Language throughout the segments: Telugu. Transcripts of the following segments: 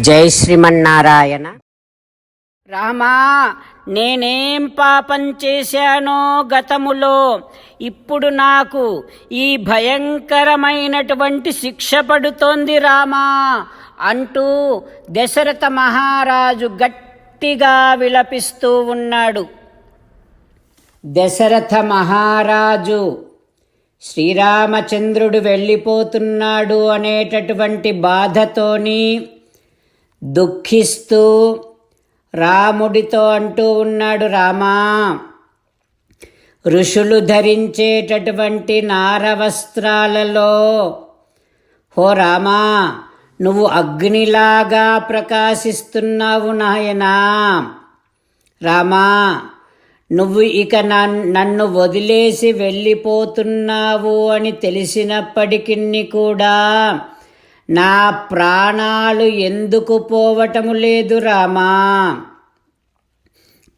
జై శ్రీమన్నారాయణ. రామా నేనేం పాపం చేశానో గతములో ఇప్పుడు నాకు ఈ భయంకరమైనటువంటి శిక్ష పడుతోంది రామా అంటూ దశరథ మహారాజు గట్టిగా విలపిస్తూ ఉన్నాడు. దశరథ మహారాజు శ్రీరామచంద్రుడు వెళ్ళిపోతున్నాడు అనేటటువంటి బాధతోని దుఃఖిస్తూ రాముడితో అంటూ ఉన్నాడు రామా ఋషులు ధరించేటటువంటి నారవస్త్రాలలో హో రామా నువ్వు అగ్నిలాగా ప్రకాశిస్తున్నావు నాయనా. రామా నువ్వు ఇక నన్ను వదిలేసి వెళ్ళిపోతున్నావు అని తెలిసినప్పటికీ కూడా నా ప్రాణాలు ఎందుకు పోవటము లేదు రామా?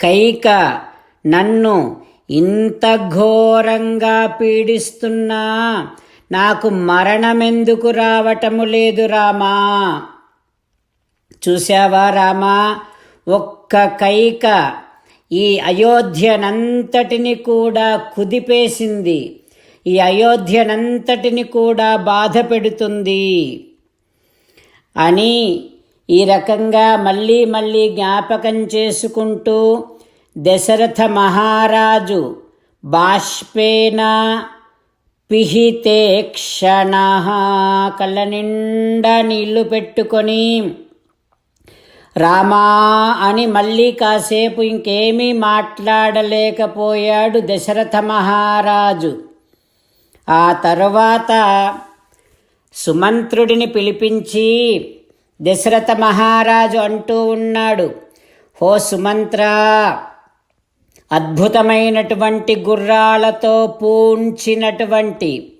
కైక నన్ను ఇంత ఘోరంగా పీడిస్తున్నా నాకు మరణమెందుకు రావటము లేదు రామా? చూశావా రామా? ఒక్క కైక ఈ అయోధ్యనంతటిని కూడా కుదిపేసింది. ఈ అయోధ్యనంతటిని కూడా బాధ పెడుతుంది అని ఈ రకంగా మళ్ళీ మళ్ళీ జ్ఞాపకం చేసుకుంటూ దశరథ మహారాజు బాష్పేన పిహితే క్షణ కళ్ళ నిండా నీళ్ళు పెట్టుకొని రామా అని మళ్ళీ కాసేపు ఇంకేమీ మాట్లాడలేకపోయాడు దశరథ మహారాజు. ఆ తరువాత సుమంత్రుడిని పిలిపించి దశరథ మహారాజు అంటూ ఉన్నాడు హో సుమంత్ర అద్భుతమైనటువంటి గుర్రాలతో పూంచినటువంటి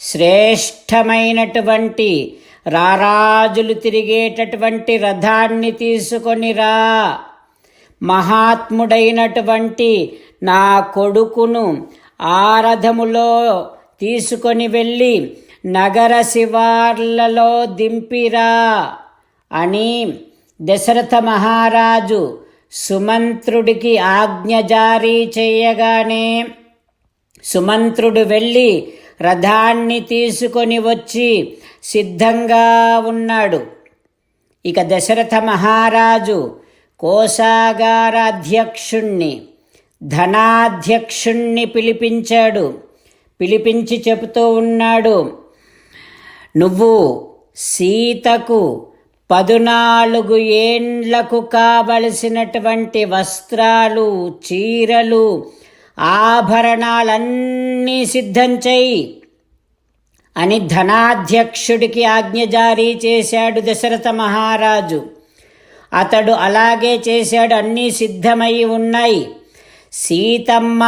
శ్రేష్టమైనటువంటి రారాజులు తిరిగేటటువంటి రథాన్ని తీసుకొని రా. మహాత్ముడైనటువంటి నా కొడుకును ఆ రథములో తీసుకొని వెళ్ళి నగర శివార్లలో దింపిరా అని దశరథ మహారాజు సుమంత్రుడికి ఆజ్ఞ జారీ చేయగానే సుమంత్రుడు వెళ్ళి రథాన్ని తీసుకొని వచ్చి సిద్ధంగా ఉన్నాడు. ఇక దశరథ మహారాజు కోసాగారాధ్యక్షుణ్ణి ధనాధ్యక్షుణ్ణి పిలిపించాడు. పిలిపించి చెబుతూ ఉన్నాడు నువ్వు సీతకు పదునాలుగు ఏండ్లకు కావలసినటువంటి వస్త్రాలు చీరలు ఆభరణాలన్నీ సిద్ధం చేయి అని ధనాధ్యక్షుడికి ఆజ్ఞ జారీ చేశాడు దశరథ మహారాజు. అతడు అలాగే చేశాడు అన్నీ సిద్ధమై ఉన్నాయి. సీతమ్మ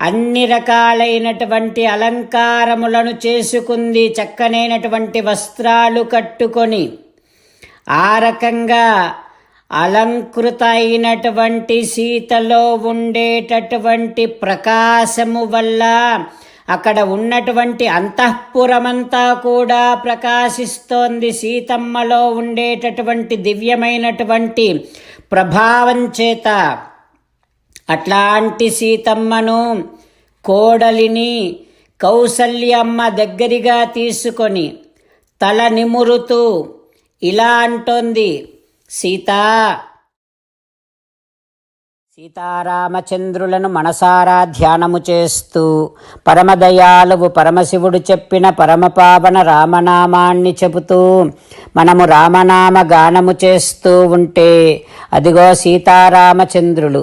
అన్ని రకాలైనటువంటి అలంకారములను చేసుకుంది చక్కనైనటువంటి వస్త్రాలు కట్టుకొని. ఆ రకంగా అలంకృత అయినటువంటి సీతలో ఉండేటటువంటి ప్రకాశము వల్ల అక్కడ ఉన్నటువంటి అంతఃపురమంతా కూడా ప్రకాశిస్తోంది. సీతమ్మలో ఉండేటటువంటి దివ్యమైనటువంటి ప్రభావం చేత అట్లాంటి సీతమ్మను కోడలిని కౌసల్యమ్మ దగ్గరిగా తీసుకొని తల నిమురుతూ ఇలా అంటోంది సీతా సీతారామచంద్రులను మనసారా ధ్యానము చేస్తూ పరమదయాలువు పరమశివుడు చెప్పిన పరమపావన రామనామాన్ని చెబుతూ మనము రామనామ గానము చేస్తూ ఉంటే అదిగో సీతారామచంద్రులు